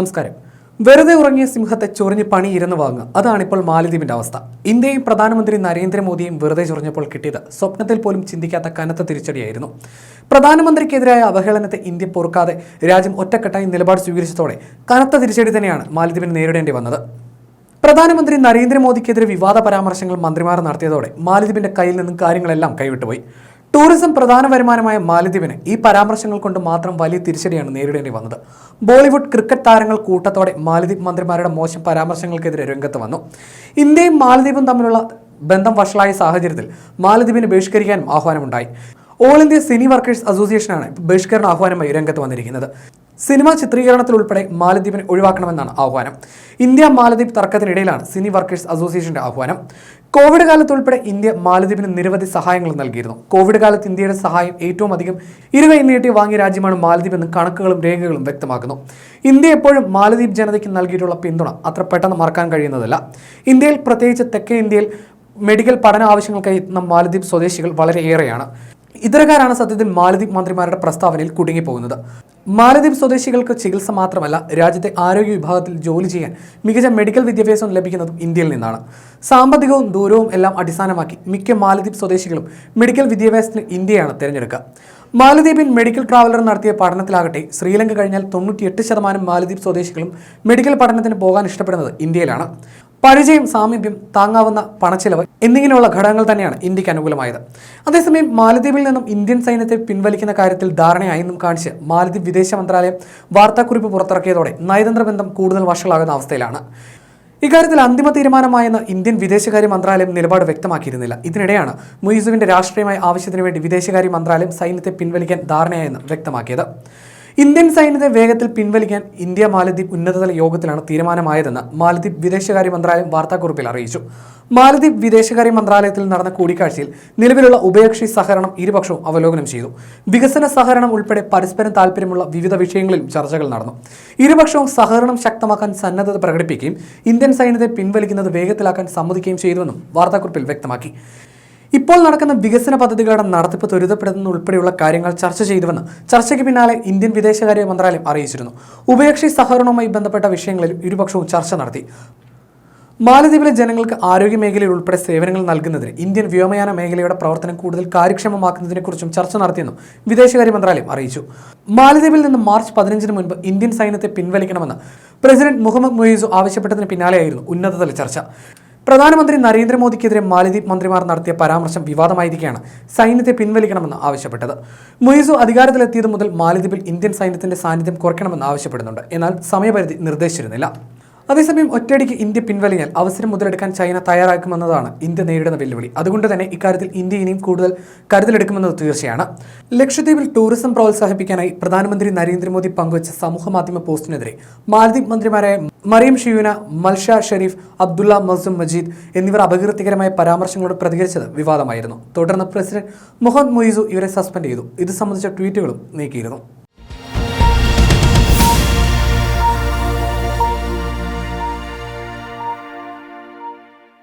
നമസ്കാരം. വെറുതെ ഉറങ്ങിയ സിംഹത്തെ ചൊറിഞ്ഞ് പണിയിരുന്ന് വാങ്ങുക. അതാണിപ്പോൾ മാലദ്വീപിന്റെ അവസ്ഥ. ഇന്ത്യയും പ്രധാനമന്ത്രി നരേന്ദ്രമോദിയും വെറുതെ ചൊറിഞ്ഞപ്പോൾ കിട്ടിയത് സ്വപ്നത്തിൽ പോലും ചിന്തിക്കാത്ത കനത്ത തിരിച്ചടിയായിരുന്നു. പ്രധാനമന്ത്രിക്കെതിരായ അവഹേളനത്തെ ഇന്ത്യ പൊറുക്കാതെ രാജ്യം ഒറ്റക്കെട്ടായി നിലപാട് സ്വീകരിച്ചതോടെ കനത്ത തിരിച്ചടി തന്നെയാണ് മാലദ്വീപിന് നേരിടേണ്ടി വന്നത്. പ്രധാനമന്ത്രി നരേന്ദ്രമോദിക്കെതിരെ വിവാദ പരാമർശങ്ങൾ മന്ത്രിമാർ നടത്തിയതോടെ മാലദ്വീപിന്റെ കയ്യിൽ നിന്നും കാര്യങ്ങളെല്ലാം കൈവിട്ടുപോയി. ടൂറിസം പ്രധാന വരുമാനമായ മാലദ്വീപിന് ഈ പരാമർശങ്ങൾ കൊണ്ട് മാത്രം വലിയ തിരിച്ചടിയാണ് നേരിടേണ്ടി വന്നത്. ബോളിവുഡ് ക്രിക്കറ്റ് താരങ്ങൾ കൂട്ടത്തോടെ മാലദ്വീപ് മന്ത്രിമാരുടെ മോശം പരാമർശങ്ങൾക്കെതിരെ രംഗത്ത് വന്നു. ഇന്ത്യയും മാലദ്വീപും തമ്മിലുള്ള ബന്ധം വഷളായ സാഹചര്യത്തിൽ മാലദ്വീപിനെ ബഹിഷ്കരിക്കാനും ആഹ്വാനമുണ്ടായി. ഓൾ ഇന്ത്യ സിനി വർക്കേഴ്സ് അസോസിയേഷനാണ് ബഹിഷ്കരണ ആഹ്വാനമായി രംഗത്ത് വന്നിരിക്കുന്നത്. സിനിമാ ചിത്രീകരണത്തിൽ ഉൾപ്പെടെ മാലദ്വീപിനെ ഒഴിവാക്കണമെന്നാണ് ആഹ്വാനം. ഇന്ത്യ മാലദ്വീപ് തർക്കത്തിനിടയിലാണ് സിനി വർക്കേഴ്സ് അസോസിയേഷന്റെ ആഹ്വാനം. കോവിഡ് കാലത്ത് ഉൾപ്പെടെ ഇന്ത്യ മാലദ്വീപിന് നിരവധി സഹായങ്ങൾ നൽകിയിരുന്നു. കോവിഡ് കാലത്ത് ഇന്ത്യയുടെ സഹായം ഏറ്റവും അധികം ഇരുകൈ നീട്ടി വാങ്ങിയ രാജ്യമാണ് മാലദ്വീപ് എന്ന് കണക്കുകളും രേഖകളും വ്യക്തമാക്കുന്നു. ഇന്ത്യ എപ്പോഴും മാലദ്വീപ് ജനതയ്ക്ക് നൽകിയിട്ടുള്ള പിന്തുണ അത്ര പെട്ടെന്ന് മറക്കാൻ കഴിയുന്നതല്ല. ഇന്ത്യയിൽ പ്രത്യേകിച്ച് തെക്കേ ഇന്ത്യയിൽ മെഡിക്കൽ പഠന ആവശ്യങ്ങൾക്കായി എത്തുന്ന മാലദ്വീപ് സ്വദേശികൾ വളരെയേറെയാണ് ഇത്തരക്കാരാണ് സത്യത്തിൽ മാലദ്വീപ് മന്ത്രിമാരുടെ പ്രസ്താവനയിൽ കുടുങ്ങിപ്പോകുന്നത്. മാലദ്വീപ് സ്വദേശികൾക്ക് ചികിത്സ മാത്രമല്ല രാജ്യത്തെ ആരോഗ്യ വിഭാഗത്തിൽ ജോലി ചെയ്യാൻ മികച്ച മെഡിക്കൽ വിദ്യാഭ്യാസം ലഭിക്കുന്നതും ഇന്ത്യയിൽ നിന്നാണ്. സാമ്പത്തികവും ദൂരവും എല്ലാം അടിസ്ഥാനമാക്കി മിക്ക മാലദ്വീപ് സ്വദേശികളും മെഡിക്കൽ വിദ്യാഭ്യാസത്തിന് ഇന്ത്യയാണ് തിരഞ്ഞെടുക്കുക. മാലദ്വീപിൽ മെഡിക്കൽ ട്രാവലർ നടത്തിയ പഠനത്തിലാകട്ടെ ശ്രീലങ്ക കഴിഞ്ഞാൽ തൊണ്ണൂറ്റിയെട്ട് ശതമാനം മാലദ്വീപ് സ്വദേശികളും മെഡിക്കൽ പഠനത്തിന് പോകാൻ ഇഷ്ടപ്പെടുന്നത് ഇന്ത്യയിലാണ്. പരിചയം സാമീപ്യം താങ്ങാവുന്ന പണച്ചെലവ് എന്നിങ്ങനെയുള്ള ഘടകങ്ങൾ തന്നെയാണ് ഇന്ത്യയ്ക്ക് അനുകൂലമായത്. അതേസമയം മാലദ്വീപിൽ നിന്നും ഇന്ത്യൻ സൈന്യത്തെ പിൻവലിക്കുന്ന കാര്യത്തിൽ ധാരണയായെന്നും കാണിച്ച് മാലദ്വീപ് വിദേശ മന്ത്രാലയം വാർത്താക്കുറിപ്പ് പുറത്തിറക്കിയതോടെ നയതന്ത്ര ബന്ധം കൂടുതൽ വഷളാകുന്ന അവസ്ഥയിലാണ്. ഇക്കാര്യത്തിൽ അന്തിമ തീരുമാനമായെന്ന് ഇന്ത്യൻ വിദേശകാര്യ മന്ത്രാലയം നിലപാട് വ്യക്തമാക്കിയിരുന്നില്ല. ഇതിനിടെയാണ് മുയിസുവിന്റെ രാഷ്ട്രീയമായ ആവശ്യത്തിനു വേണ്ടി വിദേശകാര്യ മന്ത്രാലയം സൈന്യത്തെ പിൻവലിക്കാൻ ധാരണയായെന്ന് വ്യക്തമാക്കിയത്. ഇന്ത്യൻ സൈന്യത്തെ വേഗത്തിൽ പിൻവലിക്കാൻ ഇന്ത്യ മാലദ്വീപ് ഉന്നതതല യോഗത്തിലാണ് തീരുമാനമായതെന്ന് മാലദ്വീപ് വിദേശകാര്യ മന്ത്രാലയം വാർത്താക്കുറിപ്പിൽ അറിയിച്ചു. മാലദ്വീപ് വിദേശകാര്യ മന്ത്രാലയത്തിൽ നടന്ന കൂടിക്കാഴ്ചയിൽ നിലവിലുള്ള ഉഭയകക്ഷി സഹകരണം ഇരുപക്ഷവും അവലോകനം ചെയ്തു. വികസന സഹകരണം ഉൾപ്പെടെ പരസ്പരം താൽപ്പര്യമുള്ള വിവിധ വിഷയങ്ങളിലും ചർച്ചകൾ നടന്നു. ഇരുപക്ഷവും സഹകരണം ശക്തമാക്കാൻ സന്നദ്ധത പ്രകടിപ്പിക്കുകയും ഇന്ത്യൻ സൈന്യത്തെ പിൻവലിക്കുന്നത് വേഗത്തിലാക്കാൻ സമ്മതിക്കുകയും ചെയ്തുവെന്നും വാർത്താക്കുറിപ്പിൽ വ്യക്തമാക്കി. ഇപ്പോൾ നടക്കുന്ന വികസന പദ്ധതികളുടെ നടത്തിപ്പ് ത്വരിതപ്പെടുത്തുന്ന ഉൾപ്പെടെയുള്ള കാര്യങ്ങൾ ചർച്ച ചെയ്തുവെന്ന് ചർച്ചയ്ക്ക് പിന്നാലെ ഇന്ത്യൻ വിദേശകാര്യ മന്ത്രാലയം അറിയിച്ചിരുന്നു. ഉഭയകക്ഷി സഹകരണവുമായി ബന്ധപ്പെട്ട വിഷയങ്ങളിൽ ഇരുപക്ഷവും ചർച്ച നടത്തി. മാലദ്വീപിലെ ജനങ്ങൾക്ക് ആരോഗ്യ മേഖലയിൽ ഉൾപ്പെടെ സേവനങ്ങൾ നൽകുന്നതിന് ഇന്ത്യൻ വ്യോമയാന മേഖലയുടെ പ്രവർത്തനം കൂടുതൽ കാര്യക്ഷമമാക്കുന്നതിനെക്കുറിച്ചും ചർച്ച നടത്തിയെന്നും വിദേശകാര്യ മന്ത്രാലയം അറിയിച്ചു. മാലദ്വീപിൽ നിന്ന് മാർച്ച് പതിനഞ്ചിന് മുൻപ് ഇന്ത്യൻ സൈന്യത്തെ പിൻവലിക്കണമെന്ന് പ്രസിഡന്റ് മുഹമ്മദ് മൊയ്സു ആവശ്യപ്പെട്ടതിന് പിന്നാലെയായിരുന്നു ഉന്നതതല ചർച്ച. പ്രധാനമന്ത്രി നരേന്ദ്രമോദിക്കെതിരെ മാലിദ്വീപ് മന്ത്രിമാർ നടത്തിയ പരാമർശം വിവാദമായിരിക്കെയാണ് സൈന്യത്തെ പിൻവലിക്കണമെന്ന് ആവശ്യപ്പെട്ടത്. മൊയ്സു അധികാരത്തിലെത്തിയത് മുതൽ മാലിദ്വീപിൽ ഇന്ത്യൻ സൈന്യത്തിന്റെ സാന്നിധ്യം കുറയ്ക്കണമെന്ന് ആവശ്യപ്പെടുന്നുണ്ട്. എന്നാൽ സമയപരിധി നിർദ്ദേശിച്ചിരുന്നില്ല. അതേസമയം ഒറ്റയടിക്ക് ഇന്ത്യ പിൻവലിഞ്ഞാൽ അവസരം മുതലെടുക്കാൻ ചൈന തയ്യാറാക്കുമെന്നതാണ് ഇന്ത്യ നേരിടുന്ന വെല്ലുവിളി. അതുകൊണ്ട് തന്നെ ഇക്കാര്യത്തിൽ ഇന്ത്യ ഇനിയും കൂടുതൽ കരുതലെടുക്കുമെന്നത് തീർച്ചയാണ്. ലക്ഷദ്വീപിൽ ടൂറിസം പ്രോത്സാഹിപ്പിക്കാനായി പ്രധാനമന്ത്രി നരേന്ദ്രമോദി പങ്കുവച്ച സമൂഹ മാധ്യമ പോസ്റ്റിനെതിരെ മാലദ്വീപ് മന്ത്രിമാരായ മറിയം ഷിയൂന മൽഷ ഷെരീഫ് അബ്ദുള്ള മസൂം മജീദ് എന്നിവർ അപകീർത്തികരമായ പരാമർശങ്ങളോട് പ്രതികരിച്ചത് വിവാദമായിരുന്നു. തുടർന്ന് പ്രസിഡന്റ് മുഹമ്മദ് മൊയ്സു ഇവരെ സസ്പെൻഡ് ചെയ്തു. ഇത് സംബന്ധിച്ച ട്വീറ്റുകളും നീക്കിയിരുന്നു.